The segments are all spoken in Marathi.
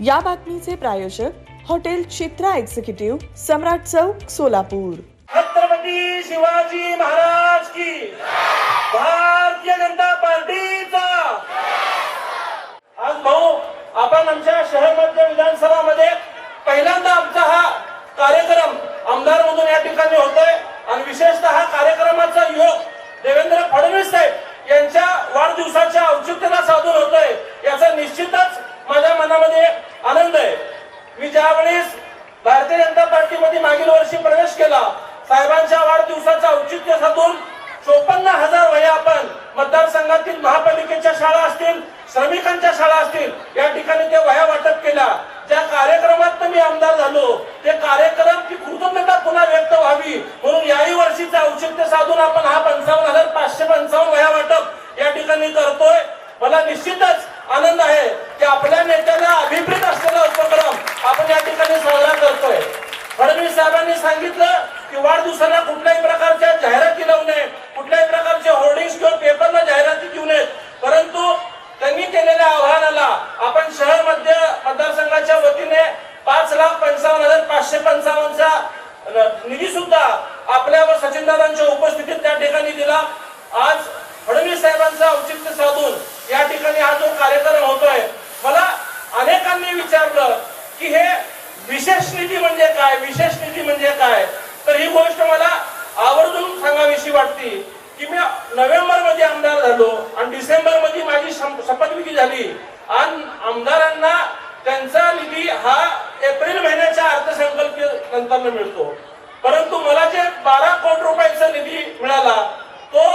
या बातमीचे प्रायोजक हॉटेल चित्रा एक्झिक्युटिव्ह सम्राट चौक सोलापूर. छत्रपती शिवाजी महाराज की भारतीय जनता पार्टीचा आज भाऊ आपण आमच्या शहर मध्य विधानसभा मध्ये पहिल्यांदा आमचा हा कार्यक्रम आमदार मधून या ठिकाणी होतोय आणि विशेषतः कार्यक्रमाचा कार्यक्रमाचा योग देवेंद्र फडणवीस साहेब यांच्या वाढदिवसाच्या औचित्यता साधून होतोय याचा निश्चितच माझ्या मनामध्ये आनंद आहे मी ज्यावेळेस भारतीय जनता पार्टीमध्ये मागील वर्षी प्रवेश केला साहेबांच्या वाढदिवसाचं औचित्य साधून चोपन्न हजार वया आपण मतदारसंघातील महापालिकेच्या शाळा असतील श्रमिकांच्या शाळा असतील या ठिकाणी ते वया वाटप केल्या. ज्या कार्यक्रमात मी आमदार झालो ते कार्यक्रम ची कृतज्ञता पुन्हा व्यक्त व्हावी. म्हणून याही वर्षीचं औचित्य साधून आपण हा पंचावन्न हजार पाचशे पंचावन्न वया वाटप या ठिकाणी करतोय. मला निश्चितच आनंद आहे की आपल्या नेत्याला अभिप्रेत असलेला उपक्रम आपण या ठिकाणी साजरा करतोय. फडणवीस साहेबांनी सांगितलं की वाढदिवसाला कुठल्याही प्रकारच्या जाहिराती लावू नये कुठल्याही प्रकारचे होर्डिंग्स किंवा पेपरला जाहिराती देऊ नयेत. परंतु त्यांनी केलेल्या आव्हानाला आपण शहर मध्य मतदारसंघाच्या वतीने पाच लाख पंचावन्न हजार पाचशे पंचावन्नचा निधी सुद्धा आपल्या व सचिनदादांच्या उपस्थितीत त्या ठिकाणी दिला. आज फडणवीस साहेबांचा औचित्य साधून या ठिकाणी हा जो कार्यक्रम होतोय मला अनेकांनी विचारलं की हे विशेष निधी म्हणजे काय? विशेष निधी म्हणजे काय? तर ही गोष्ट मला आवर्जून सांगावीशी वाटते की मी नोव्हेंबरमध्ये आमदार झालो आणि डिसेंबरमध्ये माझी शपथविधी झाली. आणि आमदारांना त्यांचा निधी हा एप्रिल महिन्याच्या अर्थसंकल्प नंतर मिळतो. परंतु मला जे बारा कोटी रुपयाचा निधी मिळाला तो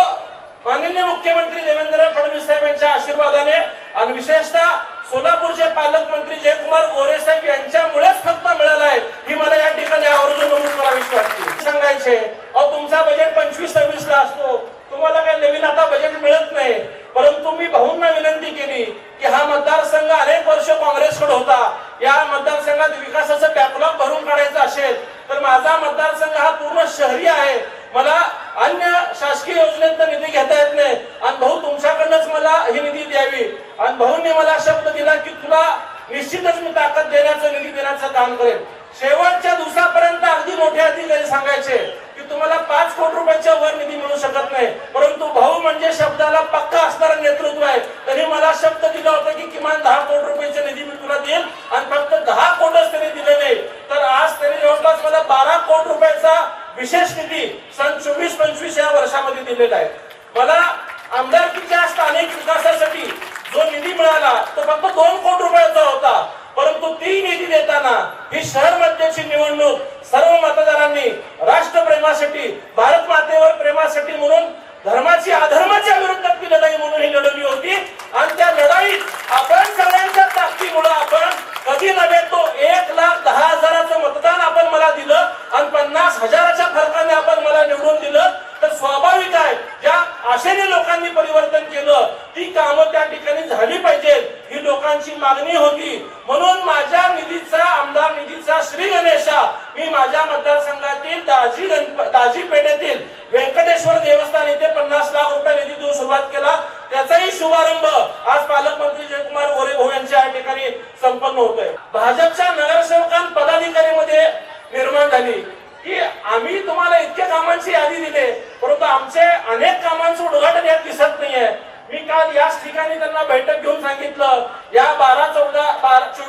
माननीय मुख्यमंत्री देवेंद्र फडणवीस साहेब यांच्या आशीर्वादाने आणि विशेषतः सोलापूरचे पालकमंत्री जयकुमार गोरे साहेब यांच्यामुळेच फक्त मिळाला आहे ही मला या ठिकाणी आवर्जून नमूद करावीशी वाटते सांगायचे अहो तुमचा बजेट पंचवीस सव्वीस ला असतो तुम्हाला काही नवीन आता बजेट मिळत नाही परंतु मी भाऊंना विनंती केली की हा मतदारसंघ अनेक वर्ष काँग्रेसकडे होता या मतदारसंघात विकासाचं बॅकलॉग भरून काढायचं असेल हा मतदारसंघ हा पूर्ण शहरी आहे. मला अन्य शासकीय योजनेत निधी घेता येत नाही. आणि भाऊ तुमच्याकडनंच मला ही निधी द्यावी. आणि भाऊंनी मला शब्द दिला की तुला निश्चितच मी ताकद देण्याचं निधी देण्याचं काम करेन. शेवटच्या दिवसापर्यंत अगदी मोठे अधिकारी सांगायचे. दिलेला आहे. मला आमदारकीच्या स्थानिक विकासासाठी जो निधी मिळाला तो फक्त दोन कोटी रुपयाचा होता. परंतु ती निधी देताना ही शहर मध्यची निवडणूक सर्व मतदारांनी राष्ट्रप्रेमासाठी भारत मातेवर प्रेमासाठी म्हणून धर्माची अधर्माच्या विरोधात लढाई म्हणून ही लढवली होती. आणि त्या लढाईत आपण सगळ्यांच्या ताकदीमुळे आपण कधी नव्हे तो एक लाख दहा हजाराचं मतदान आपण मला दिलं आणि पन्नास हजाराच्या फरकाने आपण मला निवडून दिलं. स्वाभाविक आहे. ज्या आशेने लोकांनी परिवर्तन केलं ती कामं त्या ठिकाणी झाली पाहिजेत. ही लोकांची मागणी होती. म्हणून माझ्या निधीचा आमदार निधीचा श्री गणेशा मी माझ्या मतदारसंघातील दाजी दाजी पेठेतील व्यंकटेश्वर देवस्थान येथे पन्नास लाख रुपये निधी देऊन सुरुवात केला. त्याचाही शुभारंभ आज पालक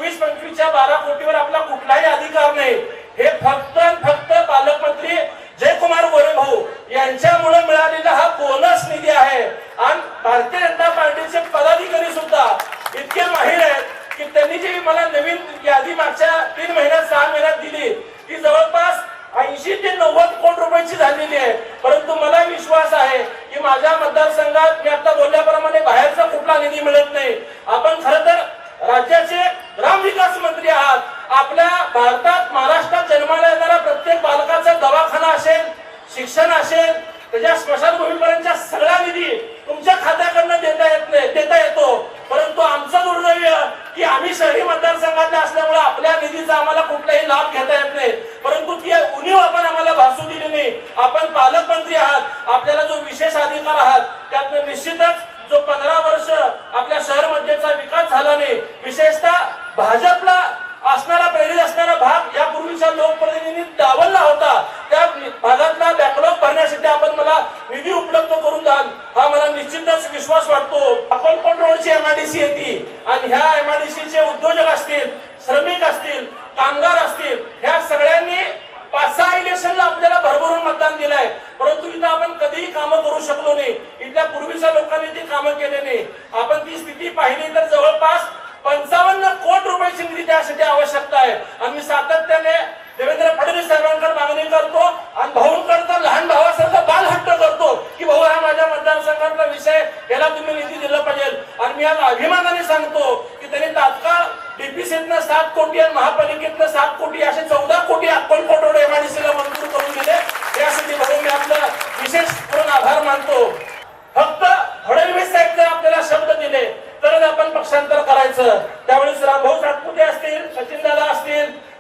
चोवीस पंचवीसच्या बारा कोटीवर आपला कुठलाही अधिकार नाही. हे फक्त फक्त पालकमंत्री जयकुमार गोरे भाऊ यांच्यामुळे मिळालेला हा बोनस निधी आहे. आणि भारतीय जनता पार्टीचे पदाधिकारी सुद्धा इतके माहीर आहेत की त्यांनी जी मला नवीन यादी मागच्या तीन महिन्यात सहा महिन्यात दिली ती जवळपास ऐंशी ते नव्वद कोटी रुपयाची झालेली आहे. परंतु मला विश्वास आहे की माझ्या मतदारसंघात मी आता बोलल्याप्रमाणे बाहेरचा कुठला निधी मिळत नाही आपण खर तर राज्याचे ग्रामविकास मंत्री आहात आपल्या भारतात महाराष्ट्रात जन्माला येणारा प्रत्येक बालकाचा दवाखाना असेल शिक्षण असेल त्याच्या स्मशानभूमीपर्यंतच्या सगळा निधी तुमच्या खात्याकडनं देता येत नाही देता येतो. परंतु आमचं दुर्दैव की आम्ही शहरी मतदारसंघातले असल्यामुळे आपल्या निधीचा आम्हाला कुठलाही लाभ घेता येत नाही परंतु ती उणीव आपण आम्हाला भासू दिली नाही आपण पालकमंत्री आहात आपल्याला जो विशेष अधिकार आहात त्यातनं निश्चितच जो पंधरा वर्ष आपल्या शहर मध्येचा विकास झाला नाही विशेषतः भाजपला हा मला निश्चिंतच विश्वास वाटतो. अकोलकोट रोडची एमआयडीसी येते. आणि ह्या एमआयडीसीचे उद्योजक असतील श्रमिक असतील कामगार असतील ह्या सगळ्यांनी पाच सहा इलेक्शनला आपल्याला भरभरून मतदान दिलंय. परंतु इथं आपण कधीही कामं करू शकलो नाही. इथल्या पूर्वीच्या लोकांनी ती कामं केले नाही. आपण ती स्थिती पाहिली तर जवळपास पंचावन्न कोटी रुपयाची निधी त्यासाठी आवश्यकता आहे. आणि सातत्याने देवेंद्र फडणवीस साहेबांकडे मागणी करतो आणि भाऊंकडे तर लहान भावासारखं बाल हट्ट करतो की भाऊ हा माझ्या मतदारसंघातला विषय याला तुम्ही निधी दिला पाहिजे. आणि मी आज अभिमानाने सांगतो की त्यांनी तात्काळ डीपीसीतनं सात कोटी आणि महापालिकेतनं सात कोटी असे चौदा कोटी आपण रोड एमआयडीसीला मंजूर करून दिले. यासाठी भाऊ मी आपला विशेष करून आभार मानतो. फक्त फडणवीस साहेब जर आपल्याला शब्द दिले. तरच आपण पक्षांतर करायचं.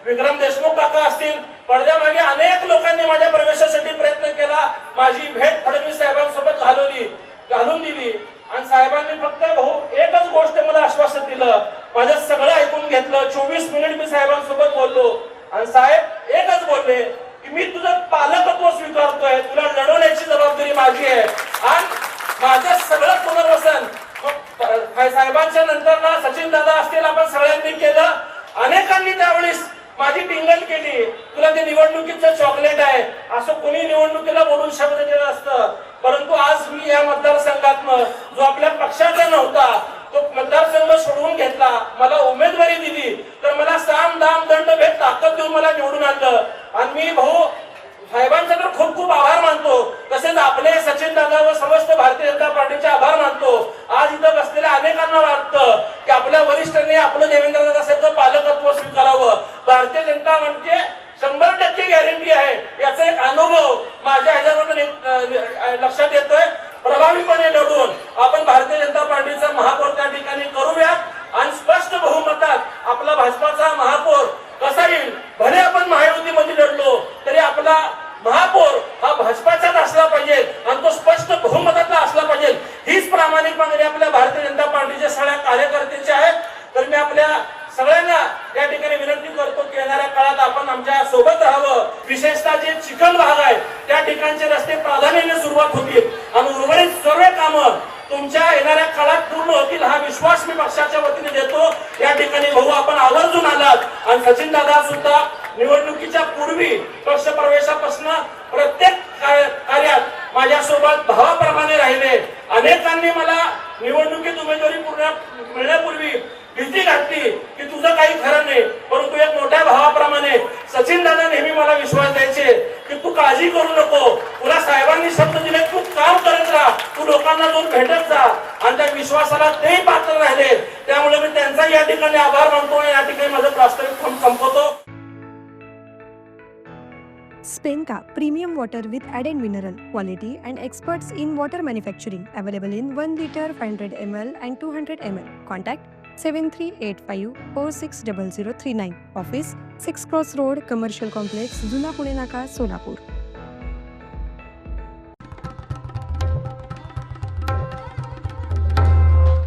विक्रम देशमुख काका असतील. पडद्यामागे अनेक लोकांनी माझ्या प्रवेशासाठी प्रयत्न केला. माझी भेट फडणवीस साहेबांसोबत घालवली. घालून दिली. आणि साहेबांनी फक्त भाऊ एकच गोष्ट मला आश्वासन दिलं. माझं सगळं ऐकून घेतलं. चोवीस मिनिट मी साहेबांसोबत बोललो. आणि साहेब एकच बोलले की मी तुझं पालकत्व स्वीकारतोय. तुला लढवण्याची जबाबदारी माझी आहे. आणि माझं सगळं पुनर्वसन. साहेबांच्या नंतर ना सचिन दादा असतील आपण सगळ्यांनी केलं अनेकांनी त्यावेळेस माझी टिंगल केली तुला ते निवडणुकीचं चॉकलेट आहे असं कोणी निवडणुकीला बोलून शब्द दिला असतं. परंतु आज मी या मतदारसंघातनं जो आपल्या पक्षाचा नव्हता तो मतदारसंघ सोडवून घेतला. मला उमेदवारी दिली. तर मला साम दाम दंड भेट ताकद देऊन मला निवडून आणलं. आणि मी भाऊ साहेबांचा तर खूप खूप आभार मानतो. तसेच आपले सचिन दादा व समस्त भारतीय जनता पार्टीचे आभार मानतो. आज इथं बसलेल्या अनेकांना वाटतं की आपल्या वरिष्ठांनी आपलं देवेंद्र दादा साहेबचं पालकत्व स्वीकारावं. भारतीय जनता म्हणजे शंभर टक्के गॅरंटी आहे. याचा एक अनुभव माझ्या ह्याच्यामधून लक्षात येतोय. प्रभावीपणे लढून आपण भारतीय जनता पार्टीचा महापौर त्या ठिकाणी करूयात आणि स्पष्ट बहुमतात आपला भाजपाचा महापौर कसा येईल? भले आपण महायुतीमध्ये लढलो तरी आपला महापौर हा भाजपाचाच असला पाहिजे आणि तो स्पष्ट बहुमतातला असला पाहिजे हीच प्रामाणिक मागणी आपल्या भारतीय जनता पार्टीच्या सगळ्या कार्यकर्त्यांची आहे तर मी आपल्या सगळ्यांना या ठिकाणी विनंती करतो की येणाऱ्या काळात आपण आमच्यासोबत राहावं विशेषतः जे चिखल भाग आहे त्या ठिकाणचे रस्ते प्राधान्याने सुरुवात होतील आणि उर्वरित सर्व कामं तुमच्या येणाऱ्या काळात पूर्ण होतील हा विश्वास मी पक्षाच्या वतीने देतो. या ठिकाणी भाऊ आपण आवर्जून आलात. आणि सचिन दादा सुद्धा निवडणुकीच्या पूर्वी पक्ष प्रवेशापासून प्रत्येक कार्य- कार्यात माझ्यासोबत भावाप्रमाणे राहिले. अनेकांनी मला निवडणुकीत उमेदवारी पूर्ण मिळण्यापूर्वी भीती घातली की तुझं काही खरं नाही परंतु एक मोठ्या भावाप्रमाणे सचिन दादा नेहमी मला विश्वास द्यायचे की तू काळजी करू नको. तुला साहेबांनी शब्द दिले तू काम करत राहा. तू लोकांना जाऊन भेटत जा. आणि त्या विश्वासाला तेही पात्र राहिले. त्यामुळे मी त्यांचा या ठिकाणी आभार मानतो आणि या ठिकाणी माझं प्रास्ताविक संपवतो. Spenka Premium Water with added mineral quality and experts in water manufacturing available in 1 liter 500 ml and 200 ml. Contact 7385460039. Office 6 Cross Road Commercial Complex Juna Pune Solapur.